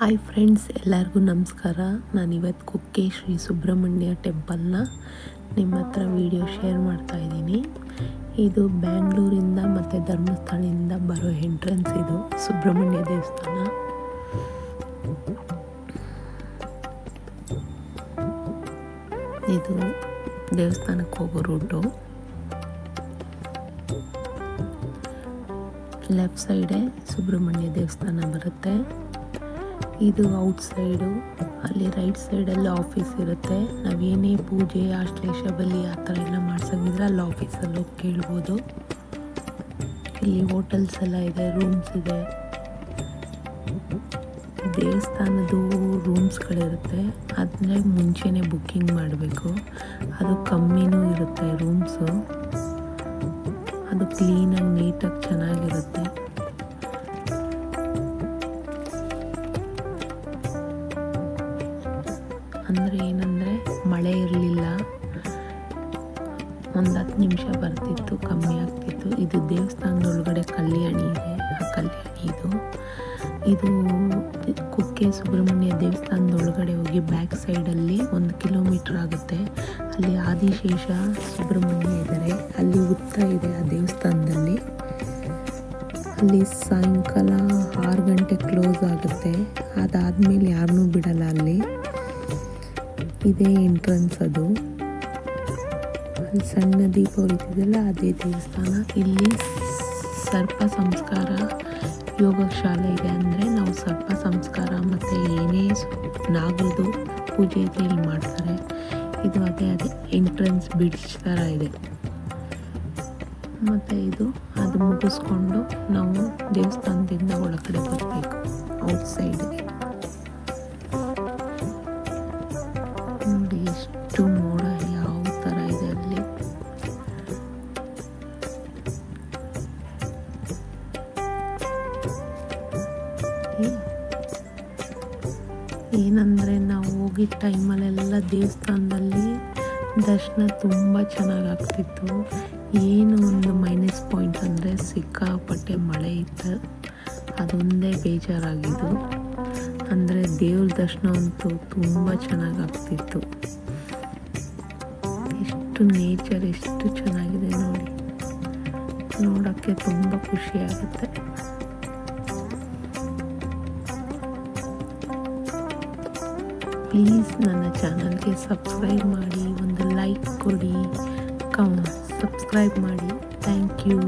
Hi friends ಎಲ್ಲರಿಗೂ ನಮಸ್ಕಾರ. ನಾನಿವತ್ತು ಕುಕ್ಕೆ ಶ್ರೀ ಸುಬ್ರಹ್ಮಣ್ಯ ಟೆಂಪಲ್ನ ನಿಮ್ಮ ಹತ್ರ ವಿಡಿಯೋ ಶೇರ್ ಮಾಡ್ತಾ ಇದ್ದೀನಿ. ಇದು ಬ್ಯಾಂಗ್ಳೂರಿಂದ ಮತ್ತು ಧರ್ಮಸ್ಥಳದಿಂದ ಬರೋ ಎಂಟ್ರೆನ್ಸ್ ಇದು ಸುಬ್ರಹ್ಮಣ್ಯ ದೇವಸ್ಥಾನ. ಇದು ದೇವಸ್ಥಾನಕ್ಕೆ ಹೋಗೋ ರೂಟು ಲೆಫ್ಟ್ ಸೈಡೇ ಸುಬ್ರಹ್ಮಣ್ಯ ದೇವಸ್ಥಾನ ಬರುತ್ತೆ. ಇದು ಔಟ್ ಸೈಡು. ಅಲ್ಲಿ ರೈಟ್ ಸೈಡಲ್ಲಿ ಆಫೀಸ್ ಇರುತ್ತೆ. ನಾವೇನೇ ಪೂಜೆ, ಆಶ್ಲೇಷ, ಬಲಿ ಆ ಥರ ಎಲ್ಲ ಮಾಡ್ಸಂಗಿದ್ರೆ ಅಲ್ಲಿ ಆಫೀಸಲ್ಲಿ ಹೋಗಿ ಕೇಳ್ಬೋದು. ಇಲ್ಲಿ ಹೋಟೆಲ್ಸ್ ಎಲ್ಲ ಇದೆ, ರೂಮ್ಸ್ ಇದೆ. ದೇವಸ್ಥಾನದ್ದು ರೂಮ್ಸ್ಗಳಿರುತ್ತೆ. ಅದನ್ನೇ ಮುಂಚೆನೇ ಬುಕ್ಕಿಂಗ್ ಮಾಡಬೇಕು. ಅದು ಕಮ್ಮಿನೂ ಇರುತ್ತೆ ರೂಮ್ಸು. ಅದು ಕ್ಲೀನಾಗಿ, ನೀಟಾಗಿ ಚೆನ್ನಾಗಿರುತ್ತೆ. ಅಂದರೆ ಏನಂದರೆ ಮಳೆ ಇರಲಿಲ್ಲ. ಒಂದು ಹತ್ತು ನಿಮಿಷ ಬರ್ತಿತ್ತು, ಕಮ್ಮಿ ಆಗ್ತಿತ್ತು. ಇದು ದೇವಸ್ಥಾನದೊಳಗಡೆ ಕಲ್ಯಾಣಿ ಇದೆ. ಆ ಕಲ್ಯಾಣಿ ಇದು. ಇದು ಕುಕ್ಕೆ ಸುಬ್ರಹ್ಮಣ್ಯ ದೇವಸ್ಥಾನದೊಳಗಡೆ ಹೋಗಿ ಬ್ಯಾಕ್ ಸೈಡಲ್ಲಿ ಒಂದು ಕಿಲೋಮೀಟ್ರ್ ಆಗುತ್ತೆ. ಅಲ್ಲಿ ಆದಿಶೇಷ ಸುಬ್ರಹ್ಮಣ್ಯ ಇದ್ದಾರೆ ಅಲ್ಲಿ ಉತ್ತ ಇದೆ ಆ ದೇವಸ್ಥಾನದಲ್ಲಿ. ಅಲ್ಲಿ ಸಾಯಂಕಾಲ ಆರು ಗಂಟೆ ಕ್ಲೋಸ್ ಆಗುತ್ತೆ. ಅದಾದಮೇಲೆ ಯಾರನ್ನೂ ಬಿಡಲ್ಲ ಅಲ್ಲಿ. ಇದೇ ಎಂಟ್ರೆನ್ಸ್ ಅದು. ಅಲ್ಲಿ ಸಣ್ಣ ದೀಪ ಅದೇ ದೇವಸ್ಥಾನ. ಇಲ್ಲಿ ಸರ್ಪ ಸಂಸ್ಕಾರ ಯೋಗ ಶಾಲೆ ಇದೆ ಅಂದರೆ ನಾವು ಸರ್ಪ ಸಂಸ್ಕಾರ ಮತ್ತು ಏನೇ ನಾಗರದು ಪೂಜೆ ಇದೆ ಇಲ್ಲಿ ಮಾಡ್ತಾರೆ. ಇದು ಅದೇ ಅದೇ ಎಂಟ್ರೆನ್ಸ್ ಬಿಡ್ಸ್ ಥರ ಇದೆ. ಮತ್ತು ಇದು ಅದು ಮುಗಿಸ್ಕೊಂಡು ನಾವು ದೇವಸ್ಥಾನದಿಂದ ಒಳಗಡೆ ಬರಬೇಕು ಔಟ್ ಎಷ್ಟು ಮೋಡ, ಯಾವ ಥರ ಇದೆ ಅಲ್ಲಿ? ಏನಂದರೆ ನಾವು ಹೋಗಿದ್ದ ಟೈಮಲ್ಲೆಲ್ಲ ದೇವಸ್ಥಾನದಲ್ಲಿ ದರ್ಶನ ತುಂಬ ಚೆನ್ನಾಗಾಗ್ತಿತ್ತು. ಏನು ಒಂದು ಮೈನಸ್ ಪಾಯಿಂಟ್ ಅಂದರೆ ಸಿಕ್ಕಾಪಟ್ಟೆ ಮಳೆ ಇತ್ತು. ಅದೊಂದೇ ಬೇಜಾರಾಗಿದ್ದು. ಅಂದರೆ ದೇವ್ರ ದರ್ಶನ ಅಂತೂ ತುಂಬ ಚೆನ್ನಾಗಿ ಆಗ್ತಿತ್ತು ಎಷ್ಟು ನೇಚರ್ ಎಷ್ಟು ಚೆನ್ನಾಗಿದೆ ನೋಡಿ. ನೋಡೋಕ್ಕೆ ತುಂಬ ಖುಷಿ ಆಗುತ್ತೆ. ಪ್ಲೀಸ್ ನನ್ನ ಚಾನಲ್ಗೆ ಸಬ್ಸ್ಕ್ರೈಬ್ ಮಾಡಿ, ಒಂದು ಲೈಕ್ ಕೊಡಿ ಕಮ್ ಸಬ್ಸ್ಕ್ರೈಬ್ ಮಾಡಿ. Thank you